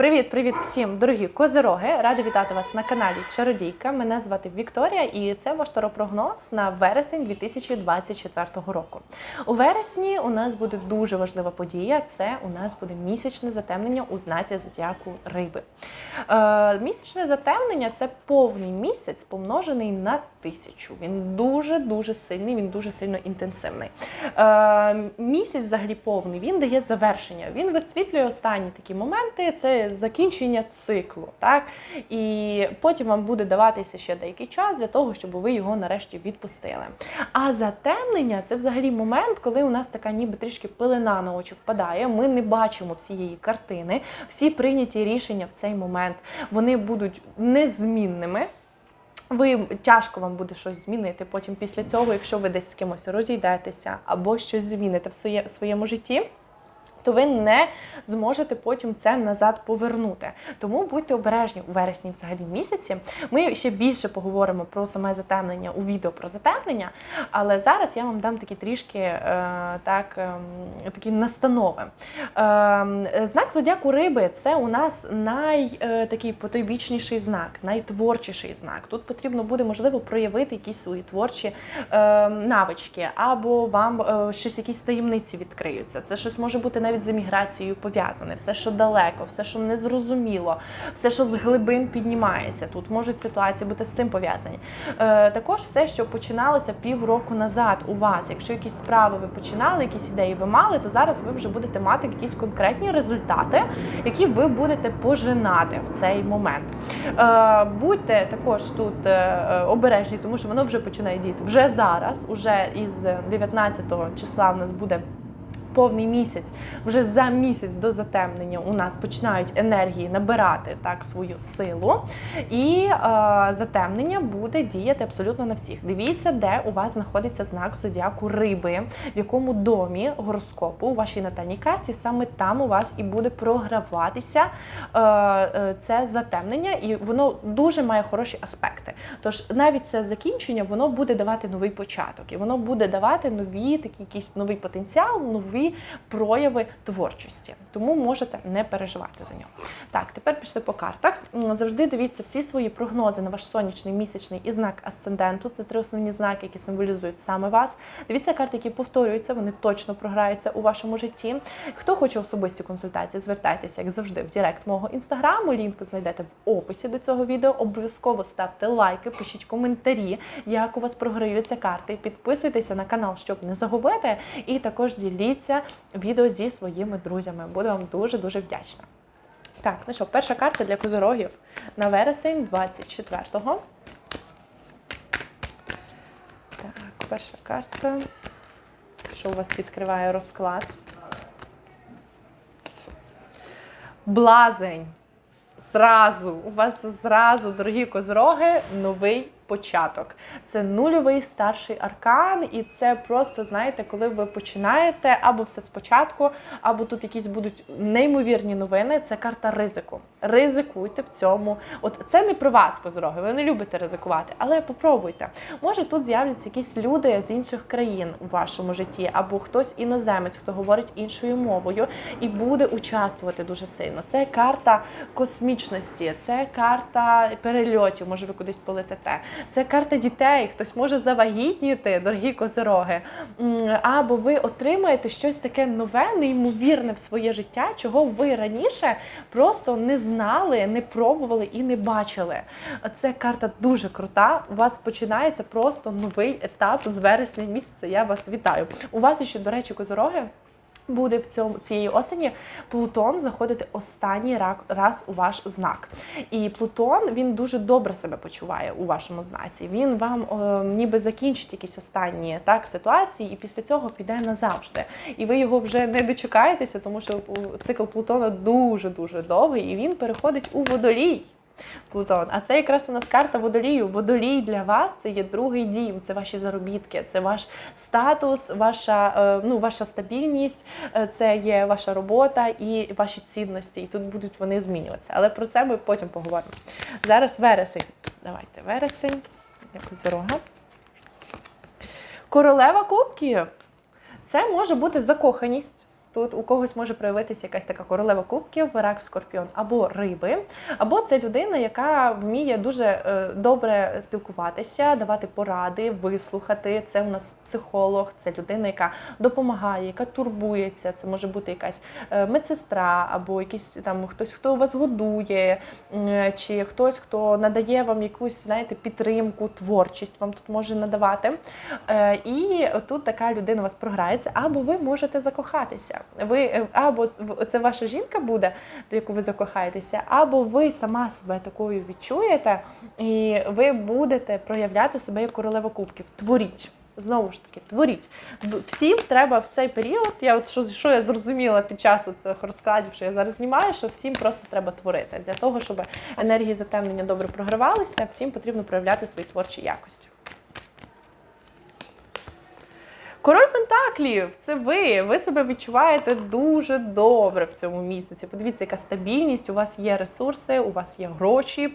Привіт-привіт всім, дорогі козироги! Рада вітати вас на каналі Чародійка. Мене звати Вікторія, і це ваш таропрогноз на вересень 2024 року. У вересні у нас буде дуже важлива подія. Це у нас буде місячне затемнення у знаці зодіаку Риби. Е, місячне затемнення це повний місяць, помножений на тисячу. Він дуже дуже сильний, він дуже сильно інтенсивний. Е, місяць взагалі повний, він дає завершення. Він висвітлює останні такі моменти. Це закінчення циклу. Так? І потім вам буде даватися ще деякий час для того, щоб ви його нарешті відпустили. А затемнення це взагалі момент, коли у нас така ніби трішки пилина на очі впадає. Ми не бачимо всієї картини, всі прийняті рішення в цей момент вони будуть незмінними. Ви тяжко вам буде щось змінити. Потім після цього, якщо ви десь з кимось розійдетеся або щось зміните в своє, своєму житті. То ви не зможете потім це назад повернути. Тому будьте обережні у вересні, взагалі місяці. Ми ще більше поговоримо про саме затемнення у відео про затемнення. Але зараз я вам дам такі трішки е, так, е, такі настанови. Е, знак зодіаку риби це у нас най е, такий потойбічніший знак, найтворчіший знак. Тут потрібно буде можливо проявити якісь свої творчі е, навички, або вам е, щось якісь таємниці відкриються. Це щось може бути навіть з еміграцією пов'язане, все, що далеко, все, що незрозуміло, все, що з глибин піднімається. Тут можуть ситуації бути з цим пов'язані. Е, також все, що починалося півроку назад у вас. Якщо якісь справи ви починали, якісь ідеї ви мали, то зараз ви вже будете мати якісь конкретні результати, які ви будете пожинати в цей момент. Е, будьте також тут е, обережні, тому що воно вже починає діяти вже зараз, уже із 19 числа у нас буде. Повний місяць, вже за місяць до затемнення у нас починають енергії набирати так свою силу, і е, затемнення буде діяти абсолютно на всіх. Дивіться, де у вас знаходиться знак зодіаку риби, в якому домі гороскопу у вашій натальній карті, саме там у вас і буде програватися е, е, це затемнення, і воно дуже має хороші аспекти. Тож навіть це закінчення воно буде давати новий початок, і воно буде давати нові такі якийсь новий потенціал, нові прояви творчості. Тому можете не переживати за нього. Так, тепер пішли по картах. Завжди дивіться всі свої прогнози на ваш сонячний, місячний і знак асценденту. Це три основні знаки, які символізують саме вас. Дивіться карти, які повторюються, вони точно програються у вашому житті. Хто хоче особисті консультації, звертайтеся, як завжди, в Директ мого інстаграму. Лінк ви знайдете в описі до цього відео. Обов'язково ставте лайки, пишіть коментарі, як у вас програються карти. Підписуйтеся на канал, щоб не загубити. І також діліться відео зі своїми друзями. Буду вам дуже дуже вдячна. Так, ну що, перша карта для козорогів на вересень 24-го. Так, перша карта. Що у вас відкриває розклад? Блазень. Зразу, у вас зразу, дорогі козороги, новий початок. Це нульовий старший аркан, і це просто, знаєте, коли ви починаєте або все спочатку, або тут якісь будуть неймовірні новини. Це карта ризику. Ризикуйте в цьому. От це не про вас, козороги, ви не любите ризикувати, але попробуйте. Може, тут з'являться якісь люди з інших країн у вашому житті, або хтось іноземець, хто говорить іншою мовою, і буде участвувати дуже сильно. Це карта космічності, це карта перельотів, може ви кудись полетите. Це карта дітей, хтось може завагітніти, дорогі козироги. Або ви отримаєте щось таке нове, неймовірне в своє життя, чого ви раніше просто не знали, не пробували і не бачили. Це карта дуже крута. У вас починається просто новий етап з вересня місяця. Я вас вітаю. У вас ще, до речі, козороги. Буде в цьому цієї осені Плутон заходити останній ра- раз у ваш знак. І Плутон він дуже добре себе почуває у вашому знаці. Він вам е, ніби закінчить якісь останні так ситуації, і після цього піде назавжди. І ви його вже не дочекаєтеся, тому що у- цикл Плутона дуже дуже довгий, і він переходить у водолій. Плутон. А це якраз у нас карта водолію. Водолій для вас це є другий дім, це ваші заробітки, це ваш статус, ваша, е, ну, ваша стабільність, е, це є ваша робота і ваші цінності. І тут будуть вони змінюватися. Але про це ми потім поговоримо. Зараз вересень. Давайте вересень. Якось дорога. Королева кубків. Це може бути закоханість. Тут у когось може проявитися якась така королева кубків, рак, скорпіон або риби, або це людина, яка вміє дуже е, добре спілкуватися, давати поради, вислухати. Це у нас психолог, це людина, яка допомагає, яка турбується. Це може бути якась е, медсестра, або якийсь там хтось, хто вас годує, чи хтось, хто надає вам якусь, знаєте, підтримку, творчість вам тут може надавати. Е, І тут така людина у вас програється, або ви можете закохатися. Ви е, або це ваша жінка буде, до яку ви закохаєтеся, або ви сама себе такою відчуєте, і ви будете проявляти себе як королева кубків. Творіть. Знову ж таки, творіть. Всім треба в цей період. Я от що, що я зрозуміла під час цих розкладів, що я зараз знімаю, що всім просто треба творити. Для того, щоб енергії затемнення добре програвалися, всім потрібно проявляти свої творчі якості. Король Пентаклів, це ви. Ви себе відчуваєте дуже добре в цьому місяці. Подивіться, яка стабільність. У вас є ресурси, у вас є гроші,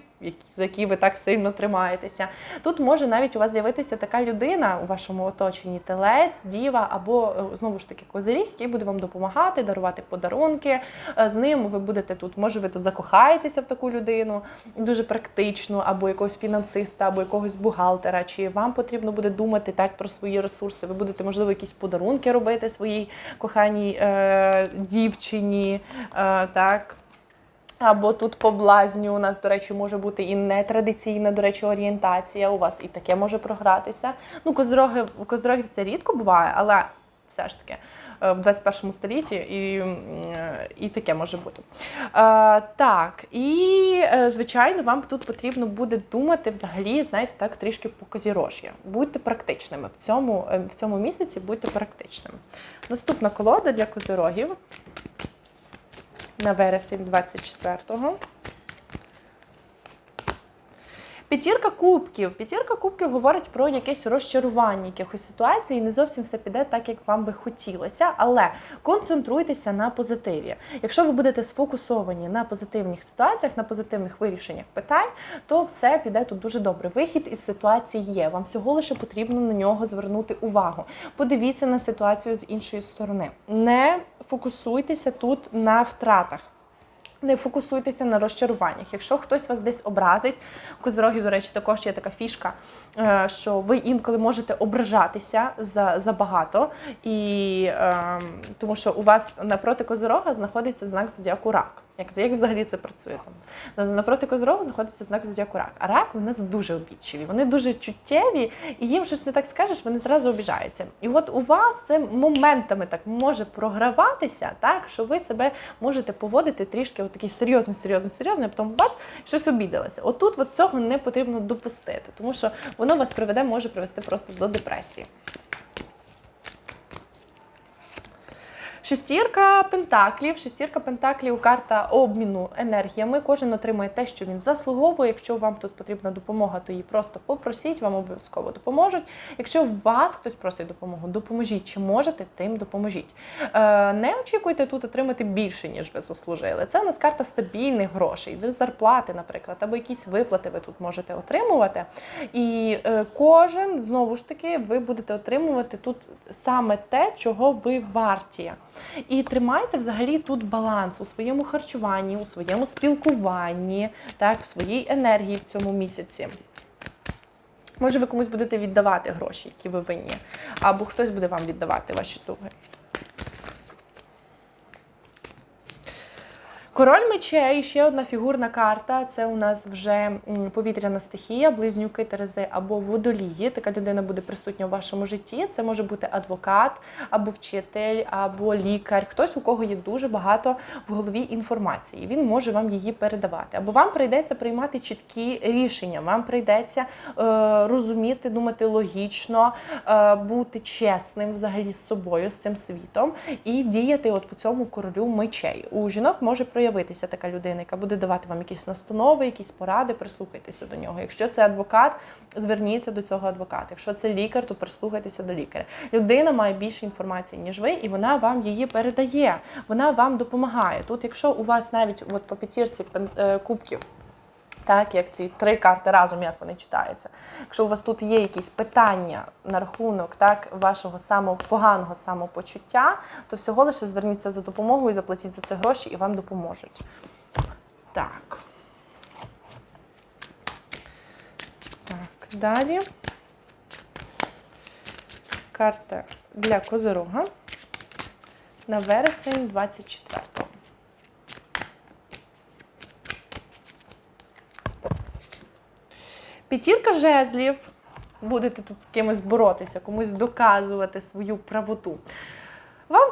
за які ви так сильно тримаєтеся. Тут може навіть у вас з'явитися така людина у вашому оточенні, телець, діва або е, знову ж таки козиріг, який буде вам допомагати, дарувати подарунки. Е, З ним ви будете тут, може, ви тут закохаєтеся в таку людину, дуже практичну, або якогось фінансиста, або якогось бухгалтера. Чи вам потрібно буде думати так про свої ресурси? Ви будете, можливо, якісь подарунки робити своїй коханій е, дівчині. Е, так. Або тут по блазню у нас, до речі, може бути і нетрадиційна, до речі, орієнтація. У вас і таке може програтися. Ну, козороги, у козорогів це рідко буває, але все ж таки е, в 21 столітті і, е, і таке може бути. Е, так, і звичайно, вам тут потрібно буде думати взагалі, знаєте, так трішки по козірож'я. Будьте практичними в цьому, в цьому місяці, будьте практичними. Наступна колода для козирогів на вересень 24-го. П'ятірка кубків. П'ятірка кубків говорить про якесь розчарування якихось ситуацій, і не зовсім все піде так, як вам би хотілося. Але концентруйтеся на позитиві. Якщо ви будете сфокусовані на позитивних ситуаціях, на позитивних вирішеннях питань, то все піде тут дуже добре. Вихід із ситуації є. Вам всього лише потрібно на нього звернути увагу. Подивіться на ситуацію з іншої сторони. Не фокусуйтеся тут на втратах. Не фокусуйтеся на розчаруваннях. Якщо хтось вас десь образить, у козирогів, до речі, також є така фішка, е, що ви інколи можете ображатися за, за багато, і, е, тому що у вас напроти козорога знаходиться знак зодіаку рак. Як, як взагалі це працює там? Напроти козирога знаходиться знак зодіаку рак. А рак у нас дуже обідчиві, вони дуже чуттєві, і їм щось не так скажеш, вони зразу обіжаються. І от у вас це моментами так може програватися, так що ви себе можете поводити трішки от такий серйозний, серйозний, серйозний, а потім бац, щось обідалося. Отут от цього не потрібно допустити, тому що воно вас приведе, може привести просто до депресії. Шестірка пентаклів. Шестірка пентаклів карта обміну енергіями. Кожен отримує те, що він заслуговує. Якщо вам тут потрібна допомога, то її просто попросіть, вам обов'язково допоможуть. Якщо вас хтось просить допомогу, допоможіть. Чи можете, тим допоможіть. Е, не очікуйте тут отримати більше, ніж ви заслужили. Це у нас карта стабільних грошей, зарплати, наприклад, або якісь виплати ви тут можете отримувати. І е, кожен, знову ж таки, ви будете отримувати тут саме те, чого ви варті. І тримайте взагалі тут баланс у своєму харчуванні, у своєму спілкуванні, так, в своїй енергії в цьому місяці. Може, ви комусь будете віддавати гроші, які ви винні, або хтось буде вам віддавати ваші туги. Король мечей, ще одна фігурна карта. Це у нас вже повітряна стихія, близнюки, терези або водолії. Така людина буде присутня у вашому житті. Це може бути адвокат, або вчитель, або лікар. Хтось, у кого є дуже багато в голові інформації. Він може вам її передавати. Або вам прийдеться приймати чіткі рішення. Вам прийдеться е, розуміти, думати логічно, е, бути чесним взагалі з собою, з цим світом, і діяти от по цьому королю мечей. У жінок може проявитися така людина, яка буде давати вам якісь настанови, якісь поради, прислухайтеся до нього. Якщо це адвокат, зверніться до цього адвоката. Якщо це лікар, то прислухайтеся до лікаря. Людина має більше інформації, ніж ви, і вона вам її передає. Вона вам допомагає. Тут, якщо у вас навіть от по п'ятірці е, кубків Так, як ці три карти разом, як вони читаються. Якщо у вас тут є якісь питання на рахунок так, вашого самого поганого самопочуття, то всього лише зверніться за допомогою, заплатіть за це гроші і вам допоможуть. Так. Так, далі. Карта для Козирога на вересень 24-го. П'ятірка жезлів. Будете тут з кимось боротися, комусь доказувати свою правоту.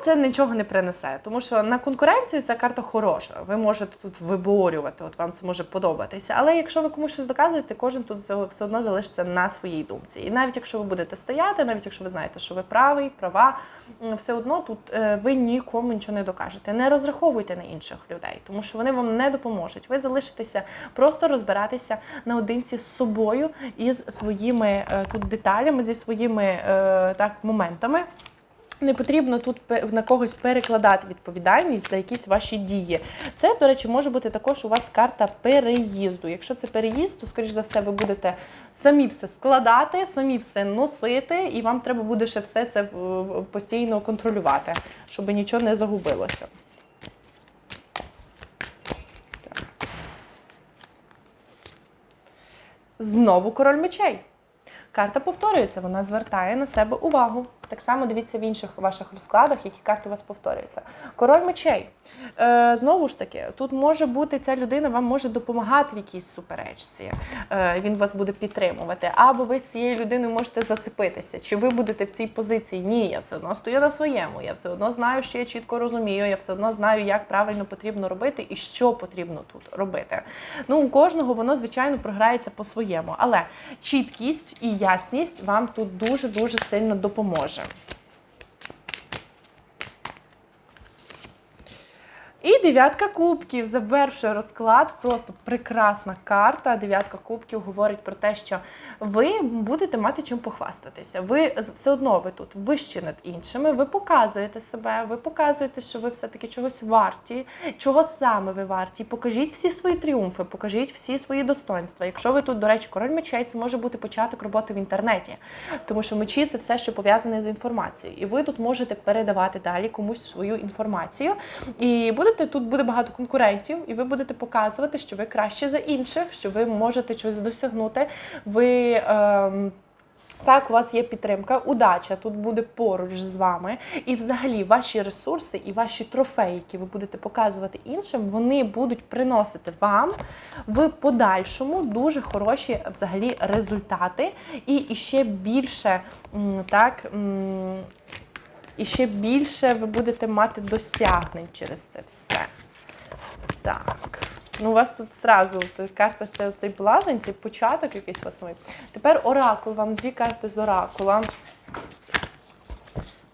Це нічого не принесе, тому що на конкуренцію ця карта хороша. Ви можете тут виборювати, от вам це може подобатися. Але якщо ви комусь щось доказуєте, кожен тут все все одно залишиться на своїй думці. І навіть якщо ви будете стояти, навіть якщо ви знаєте, що ви правий, права, все одно тут е, ви нікому нічого не докажете. Не розраховуйте на інших людей, тому що вони вам не допоможуть. Ви залишитеся просто розбиратися наодинці з собою і з своїми е, тут деталями, зі своїми е, так моментами. Не потрібно тут на когось перекладати відповідальність за якісь ваші дії. Це, до речі, може бути також у вас карта переїзду. Якщо це переїзд, то, скоріш за все, ви будете самі все складати, самі все носити, і вам треба буде ще все це постійно контролювати, щоб нічого не загубилося. Знову король мечей. Карта повторюється, вона звертає на себе увагу. Так само дивіться в інших ваших розкладах, які карти у вас повторюються. Король мечей. Е, знову ж таки, тут може бути ця людина вам може допомагати в якійсь суперечці. Е, він вас буде підтримувати. Або ви з цією людиною можете зацепитися. Чи ви будете в цій позиції? Ні, я все одно стою на своєму. Я все одно знаю, що я чітко розумію. Я все одно знаю, як правильно потрібно робити і що потрібно тут робити. Ну, у кожного воно, звичайно, програється по-своєму. Але чіткість і ясність вам тут дуже-дуже сильно допоможе. 세상 І дев'ятка кубків завершує розклад. Просто прекрасна карта. Дев'ятка кубків говорить про те, що ви будете мати чим похвастатися. Ви все одно ви тут вищі над іншими. Ви показуєте себе, ви показуєте, що ви все-таки чогось варті. Чого саме ви варті? Покажіть всі свої тріумфи, покажіть всі свої достоинства. Якщо ви тут, до речі, король мечей, це може бути початок роботи в інтернеті, тому що мечі це все, що пов'язане з інформацією. І ви тут можете передавати далі комусь свою інформацію. І будете тут буде багато конкурентів, і ви будете показувати, що ви краще за інших, що ви можете щось досягнути. Ви ем, так, у вас є підтримка, удача тут буде поруч з вами. І взагалі ваші ресурси і ваші трофеї, які ви будете показувати іншим, вони будуть приносити вам в подальшому дуже хороші взагалі результати. І ще більше так. І ще більше ви будете мати досягнень через це все. Так. Ну, у вас тут зразу карта це цей блазень, цей початок якийсь восьмий. Тепер оракул, вам дві карти з оракула.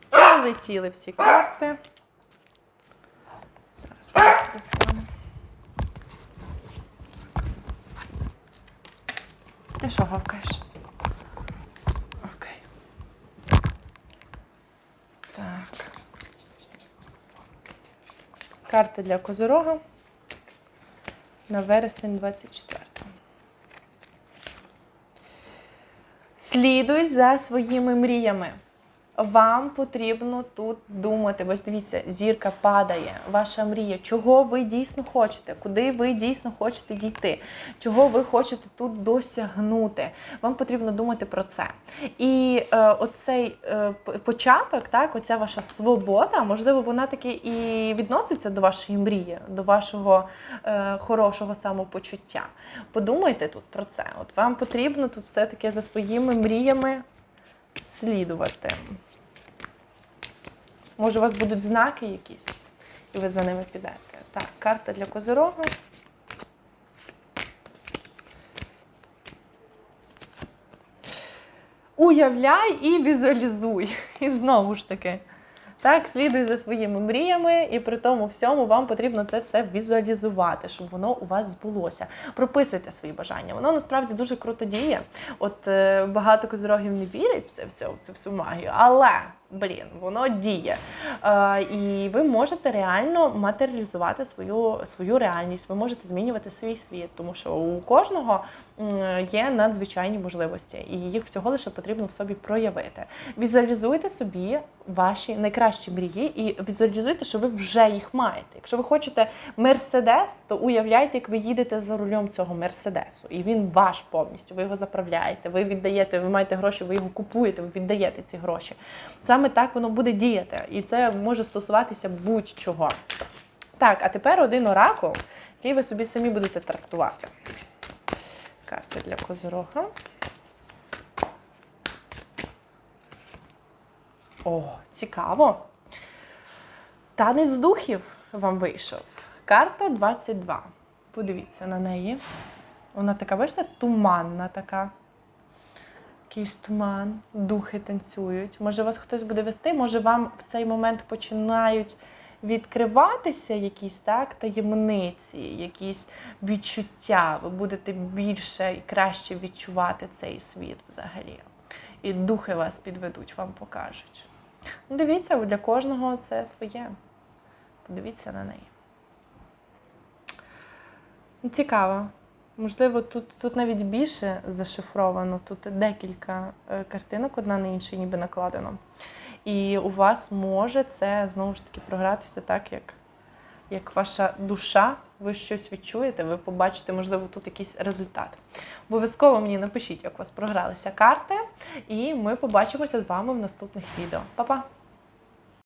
Полетіли всі карти. Зараз карти достану. Ти що гавкаєш? Карти для Козорога на вересень 24. Слідуй за своїми мріями. Вам потрібно тут думати. Бо дивіться, зірка падає, ваша мрія, чого ви дійсно хочете, куди ви дійсно хочете дійти, чого ви хочете тут досягнути. Вам потрібно думати про це. І е, оцей е, початок, так, оця ваша свобода, можливо, вона таки і відноситься до вашої мрії, до вашого е, хорошого самопочуття. Подумайте тут про це. От вам потрібно тут все-таки за своїми мріями слідувати. Може, у вас будуть знаки якісь, і ви за ними підете. Так, карта для Козирога. Уявляй і візуалізуй. І знову ж таки. Так, слідуй за своїми мріями, і при тому всьому вам потрібно це все візуалізувати, щоб воно у вас збулося. Прописуйте свої бажання. Воно насправді дуже круто діє. От е, багато козирогів не вірять в це все, в цю всю магію, але блін, воно діє. Е, і ви можете реально матеріалізувати свою, свою реальність, ви можете змінювати свій світ, тому що у кожного є надзвичайні можливості, і їх всього лише потрібно в собі проявити. Візуалізуйте собі ваші найкращі мрії і візуалізуйте, що ви вже їх маєте. Якщо ви хочете мерседес, то уявляйте, як ви їдете за рулем цього мерседесу, і він ваш повністю. Ви його заправляєте, ви віддаєте, ви маєте гроші, ви його купуєте, ви віддаєте ці гроші. Саме так воно буде діяти, і це може стосуватися будь-чого. Так, а тепер один оракул, який ви собі самі будете трактувати. Карти для козирога. О, цікаво. Танець духів вам вийшов. Карта 22. Подивіться на неї. Вона така, бачите, туманна така. Якийсь туман, духи танцюють. Може, вас хтось буде вести, може, вам в цей момент починають відкриватися якісь так, таємниці, якісь відчуття. Ви будете більше і краще відчувати цей світ взагалі. І духи вас підведуть, вам покажуть. Ну, Дивіться, для кожного це своє. Подивіться на неї. Ну, Цікаво. Можливо, тут, тут навіть більше зашифровано, тут декілька е, картинок, одна на іншу ніби накладено. І у вас може це знову ж таки програтися так, як, як ваша душа, ви щось відчуєте, ви побачите, можливо, тут якийсь результат. Обов'язково мені напишіть, як у вас програлися карти, і ми побачимося з вами в наступних відео. Па-па!